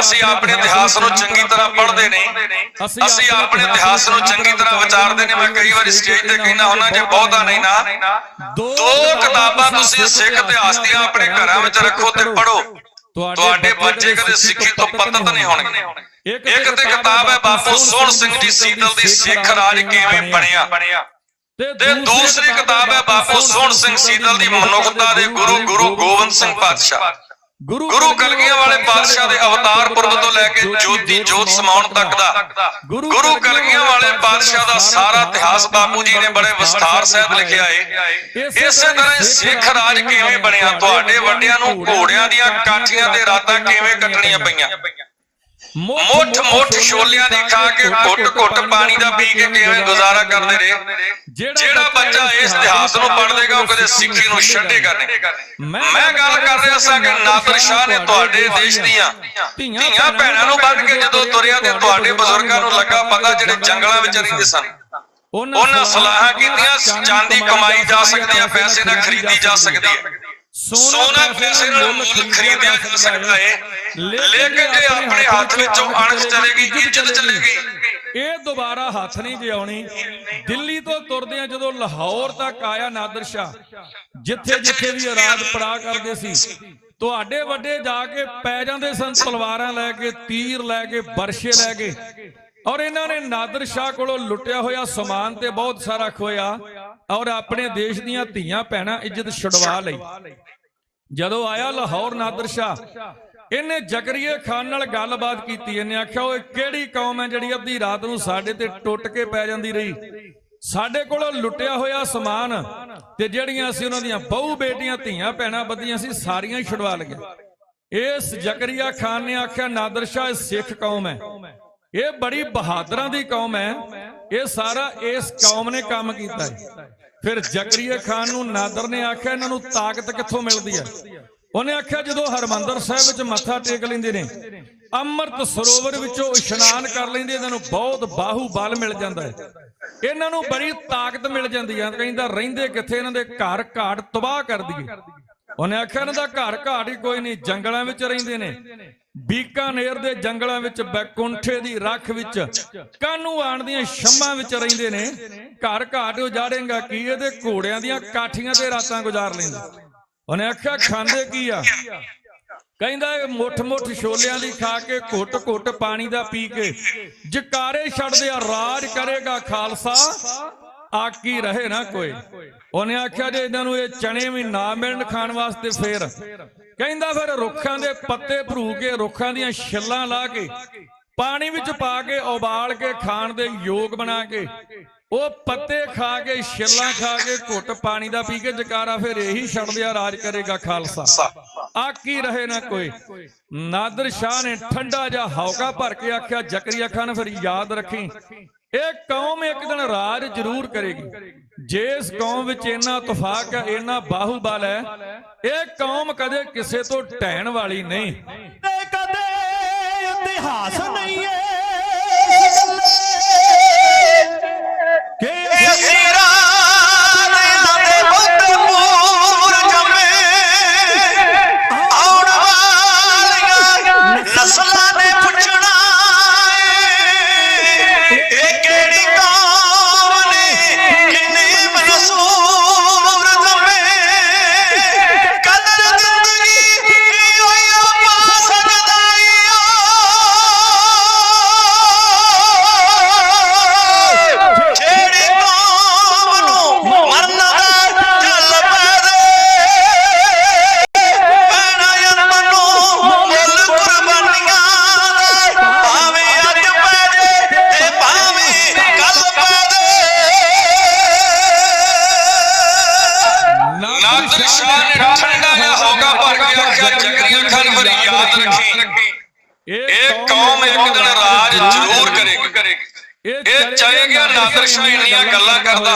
ਅਸੀਂ ਆਪਣੇ ਇਤਿਹਾਸ ਨੂੰ ਚੰਗੀ ਤਰ੍ਹਾਂ ਪੜ੍ਹਦੇ ਨਹੀਂ। ਅਸੀਂ ਆਪਣੇ ਇਤਿਹਾਸ ਨੂੰ ਚੰਗੀ ਤਰ੍ਹਾਂ ਵਿਚਾਰਦੇ ਨੇ ਮੈਂ ਕਈ ਵਾਰੀ ਸਟੇਜ ਤੇ ਕਹਿੰਦਾ ਹੁੰਦਾ ਜੇ ਬਹੁਤਾ ਨਹੀਂ ਨਾ ਦੋ ਕਿਤਾਬਾਂ ਤੁਸੀਂ ਸਿੱਖ ਇਤਿਹਾਸ ਦੀਆਂ ਆਪਣੇ ਘਰਾਂ ਵਿੱਚ ਰੱਖੋ ਤੇ ਪੜ੍ਹੋ। ਤੁਹਾਡੇ ਬੱਚੇ ਕਦੇ ਸਿੱਖੀ ਤੋਂ ਪਤਤ ਨਹੀਂ ਹੋਣਗੇ। ਇੱਕ ਤੇ ਕਿਤਾਬ ਹੈ ਬਾਪੂ ਸੋਹਣ ਸਿੰਘ ਜੀ ਸੀਤਲ ਦੀ ਸਿੱਖ ਰਾਜ ਕਿਵੇਂ ਬਣਿਆ। ਤੇ ਦੂਸਰੀ ਕਿਤਾਬ ਹੈ ਬਾਪੂ ਸੋਹਣ ਸਿੰਘ ਸੀਤਲ ਦੀ ਮਨੁੱਖਤਾ ਦੇ ਗੁਰੂ ਗੁਰੂ ਗੋਬਿੰਦ ਸਿੰਘ ਪਾਤਸ਼ਾਹ। ਗੁਰੂ ਕਲਗੀਆਂ ਵਾਲੇ ਪਾਤਸ਼ਾਹ ਦੇ ਅਵਤਾਰ ਪੁਰਬ ਤੋਂ ਲੈ ਕੇ ਜੋਤੀ ਜੋਤ ਸਮਾਉਣ ਤੱਕ ਦਾ। ਗੁਰੂ ਕਲਗੀਆਂ ਵਾਲੇ ਪਾਤਸ਼ਾਹ ਦਾ ਸਾਰਾ ਇਤਿਹਾਸ ਬਾਪੂ ਜੀ ਨੇ ਬੜੇ ਵਿਸਥਾਰ ਸਹਿਤ ਲਿਖਿਆ ਏ। ਇਸੇ ਤਰ੍ਹਾਂ ਸਿੱਖ ਰਾਜ ਕਿਵੇਂ ਬਣਿਆ? ਤੁਹਾਡੇ ਵੱਡਿਆਂ ਨੂੰ ਘੋੜਿਆਂ ਦੀਆਂ ਕਾਠੀਆਂ ਤੇ ਰਾਤਾਂ ਕਿਵੇਂ ਕੱਟਣੀਆਂ ਪਈਆਂ? ਮੁੱਠ ਮੁੱਠ ਛੋਲਿਆਂ ਦੀ ਖਾ ਕੇ ਘੁੱਟ ਘੁੱਟ ਪਾਣੀ ਦਾ ਪੀ ਕੇ ਕਿਵੇਂ ਗੁਜ਼ਾਰਾ ਕਰਦੇ ਰਹੇ? ਜਿਹੜਾ ਬੱਚਾ ਇਸ ਇਤਿਹਾਸ ਨੂੰ ਪੜ੍ਹ ਲੇਗਾ ਉਹ ਕਦੇ ਸਿੱਖੀ ਨੂੰ ਛੱਡੇਗਾ ਨਹੀਂ। ਮੈਂ ਗੱਲ ਕਰ ਰਿਹਾ ਸਾਂ ਕਿ ਨਾਦਰ ਸ਼ਾਹ ਨੇ ਤੁਹਾਡੇ ਦੇਸ਼ ਦੀਆਂ ਧੀਆਂ ਭੈਣਾਂ ਨੂੰ ਬੰਨ ਕੇ ਜਦੋਂ ਤੁਰਿਆ ਤੇ ਤੁਹਾਡੇ ਬਜ਼ੁਰਗਾਂ ਨੂੰ ਲੱਗਾ ਪਤਾ ਜਿਹੜੇ ਜੰਗਲਾਂ ਵਿੱਚ ਰਹਿੰਦੇ ਸਨ। ਉਹਨਾਂ ਸਲਾਹਾਂ ਕੀਤੀਆਂ ਚਾਂਦੀ ਕਮਾਈ ਜਾ ਸਕਦੀ ਹੈ ਪੈਸੇ ਨਾਲ ਖਰੀਦੀ ਜਾ ਸਕਦੀ ਹੈ। ਸੋਨਾ ਪੈਸੇ ਨਾਲ ਮੁੱਲ ਖਰੀਦਿਆ ਜਾ ਸਕਦਾ ਹੈ। ਲੇਕਿਨ ਜੇ ਆਪਣੇ ਹੱਥ ਵਿੱਚੋਂ ਅਣਖ ਚਲੇਗੀ ਇੱਜ਼ਤ ਚਲੇਗੀ। ਇਹ ਦੁਬਾਰਾ ਹੱਥ ਨਹੀਂ ਜੇ ਆਉਣੀ। ਦਿੱਲੀ ਤੋਂ ਤੁਰਦੇ ਆ ਜਦੋਂ ਲਾਹੌਰ ਤੱਕ ਆਇਆ ਨਾਦਰ ਸ਼ਾਹ ਜਿੱਥੇ ਜਿੱਥੇ ਵੀ ਰਾਜ ਪੜਾ ਕਰਦੇ ਸੀ ਤੁਹਾਡੇ ਵੱਡੇ ਜਾ ਕੇ ਪੈ ਜਾਂਦੇ ਸਨ ਤਲਵਾਰਾਂ ਲੈ ਕੇ ਤੀਰ ਲੈ ਕੇ ਬਰਸ਼ੇ ਲੈ ਕੇ। ਔਰ ਇਹਨਾਂ ਨੇ ਨਾਦਰ ਸ਼ਾਹ ਕੋਲੋਂ ਲੁੱਟਿਆ ਹੋਇਆ ਸਮਾਨ ਤੇ ਬਹੁਤ ਸਾਰਾ ਖੋਇਆ। ਔਰ ਆਪਣੇ ਦੇਸ਼ ਦੀਆਂ ਧੀਆਂ ਭੈਣਾਂ ਇੱਜ਼ਤ ਛੁਡਵਾ ਲਈ। ਜਦੋਂ ਆਇਆ ਲਾਹੌਰ ਨਾਦਰ ਸ਼ਾਹ ਇਹਨੇ ਜ਼ਕਰੀਆ ਖਾਨ ਨਾਲ ਗੱਲਬਾਤ ਕੀਤੀ। ਇਹਨੇ ਆਖਿਆ ਓਏ ਕਿਹੜੀ ਕੌਮ ਹੈ ਜਿਹੜੀ ਅੱਧੀ ਰਾਤ ਨੂੰ ਸਾਡੇ ਤੇ ਟੁੱਟ ਕੇ ਪੈ ਜਾਂਦੀ ਰਹੀ। ਸਾਡੇ ਕੋਲੋਂ ਲੁੱਟਿਆ ਹੋਇਆ ਸਮਾਨ ਤੇ ਜਿਹੜੀਆਂ ਅਸੀਂ ਉਹਨਾਂ ਦੀਆਂ ਬਹੁ ਬੇਟੀਆਂ ਧੀਆਂ ਭੈਣਾਂ ਬੱਧੀਆਂ ਸੀ ਸਾਰੀਆਂ ਹੀ ਛੁਡਵਾ ਲਈਆਂ। ਇਸ ਜ਼ਕਰੀਆ ਖਾਨ ਨੇ ਆਖਿਆ ਨਾਦਰ ਸ਼ਾਹ ਇਹ ਸਿੱਖ ਕੌਮ ਹੈ। ਇਹ ਬੜੀ ਬਹਾਦਰਾਂ ਦੀ ਕੌਮ ਹੈ। ਇਹ ਸਾਰਾ ਇਸ ਕੌਮ ਨੇ ਕੰਮ ਕੀਤਾ ਹੈ। ਫਿਰ ਜ਼ਕਰੀਆ ਖਾਨ ਨੂੰ ਨਾਦਰ ਨੇ ਆਖਿਆ, ਇਹਨਾਂ ਨੂੰ ਤਾਕਤ ਕਿੱਥੋਂ ਮਿਲਦੀ ਹੈ? ਉਹਨੇ ਆਖਿਆ, ਜਦੋਂ ਹਰਮੰਦਰ ਸਾਹਿਬ ਵਿੱਚ ਮੱਥਾ ਟੇਕ ਲੈਂਦੇ ਨੇ, ਅੰਮ੍ਰਿਤ ਸਰੋਵਰ ਵਿੱਚੋਂ ਇਸ਼ਨਾਨ ਕਰ ਲੈਂਦੇ, ਇਹਨਾਂ ਨੂੰ ਬਹੁਤ ਬਾਹੂ ਬਲ ਮਿਲ ਜਾਂਦਾ ਹੈ। ਇਹਨਾਂ ਨੂੰ ਬੜੀ ਤਾਕਤ ਮਿਲ ਜਾਂਦੀ ਹੈ। ਕਹਿੰਦਾ, ਰਹਿੰਦੇ ਕਿੱਥੇ? ਇਹਨਾਂ ਦੇ ਘਰ ਘਾਟ ਤਬਾਹ ਕਰ ਦਈਏ। ਉਹਨੇ ਆਖਿਆ, ਇਹਨਾਂ ਦਾ ਘਰ ਘਾਟ ਹੀ ਕੋਈ ਨਹੀਂ, ਜੰਗਲਾਂ ਵਿੱਚ ਰਹਿੰਦੇ ਨੇ। ਬੀਕਾਨੇਰ ਦੇ ਜੰਗਲਾਂ ਵਿੱਚ ਬੈਕੁੰਠੇ ਦੀ ਰੱਖ ਵਿੱਚ ਕਾਨੂੰ ਆਣ ਦੀਆਂ ਸ਼ੰਮਾਂ ਵਿੱਚ ਰਹਿੰਦੇ ਨੇ। ਘਰ ਘਾਟ ਉਜਾੜੇਗਾ ਕੀ? ਇਹਦੇ ਘੋੜਿਆਂ ਦੀਆਂ ਕਾਠੀਆਂ ਤੇ ਰਾਤਾਂ ਗੁਜ਼ਾਰ ਲੈਂਦੇ। ਉਹਨੇ ਆਖਿਆ, ਖਾਂਦੇ ਕੀ ਆ? ਕਹਿੰਦਾ, ਇਹ ਮੁੱਠ ਮੁੱਠ ਛੋਲਿਆਂ ਦੀ ਖਾ ਕੇ, ਘੁੱਟ ਘੁੱਟ ਪਾਣੀ ਦਾ ਪੀ ਕੇ, ਜਕਾਰੇ ਛੱਡਦੇ ਆ, ਰਾਜ ਕਰੇਗਾ ਖਾਲਸਾ। ਆਕੀ ਰਹੇ ਨਾ ਕੋਈ। ਉਹਨੇ ਆਖਿਆ ਜੇ ਇਹਨਾਂ ਨੂੰ ਇਹ ਚਣੇ ਵੀ ਨਾ ਮਿਲਣ ਖਾਣ ਵਾਸਤੇ ਫੇਰ। ਕਹਿੰਦਾ ਫਿਰ ਰੁੱਖਾਂ ਦੇ ਪੱਤੇ ਭਰੂ ਕੇ, ਰੁੱਖਾਂ ਦੀਆਂ ਛਿੱਲਾਂ ਲਾ ਕੇ, ਪਾਣੀ ਵਿੱਚ ਪਾ ਕੇ, ਉਬਾਲ ਕੇ ਖਾਣ ਦੇ ਯੋਗ ਬਣਾ ਕੇ, ਉਹ ਪੱਤੇ ਖਾ ਕੇ, ਛਿੱਲਾਂ ਖਾ ਕੇ, ਘੁੱਟ ਪਾਣੀ ਦਾ ਪੀ ਕੇ ਜਕਾਰਾ ਫਿਰ ਇਹੀ ਛੱਡ ਦਿਆ ਰਾਜ ਕਰੇਗਾ ਖਾਲਸਾ। ਆਕੀ ਰਹੇ ਨਾ ਕੋਈ। ਨਾਦਰ ਸ਼ਾਹ ਨੇ ਠੰਡਾ ਜਿਹਾ ਹੌਕਾ ਭਰ ਕੇ ਆਖਿਆ, ਜ਼ਕਰੀਆ ਖਾਨ ਫਿਰ ਯਾਦ ਰੱਖੀ। ਇਹ ਕੌਮ ਇੱਕ ਦਿਨ ਰਾਜ ਜ਼ਰੂਰ ਕਰੇਗੀ। ਜੇ ਇਸ ਕੌਮ ਵਿੱਚ ਇੰਨਾ ਤਫਾਕ ਹੈ, ਇੰਨਾ ਬਾਹੂਬਲ ਹੈ, ਇਹ ਕੌਮ ਕਦੇ ਕਿਸੇ ਤੋਂ ਟਹਿਣ ਵਾਲੀ ਨਹੀਂ। ਕਦੇ ਇਤਿਹਾਸ ਨਹੀਂ ਏ ਨੇ ਠੰਡਾ ਜਿਹਾ ਹੋਗਾ ਭਰ ਕੇ ਆਖਿਆ ਜ਼ਕਰੀਆ ਖਾਨ ਮੇਰੀ ਯਾਦ ਰੱਖੀ। ਇਹ ਕੌਮ ਇੱਕ ਦਿਨ ਰਾਜ ਜ਼ਰੂਰ ਕਰੇਗੀ। ਇਹ ਚਲੇ ਗਿਆ ਨਾਦਰ ਸ਼ਾਹ ਇੰਨੀਆਂ ਗੱਲਾਂ ਕਰਦਾ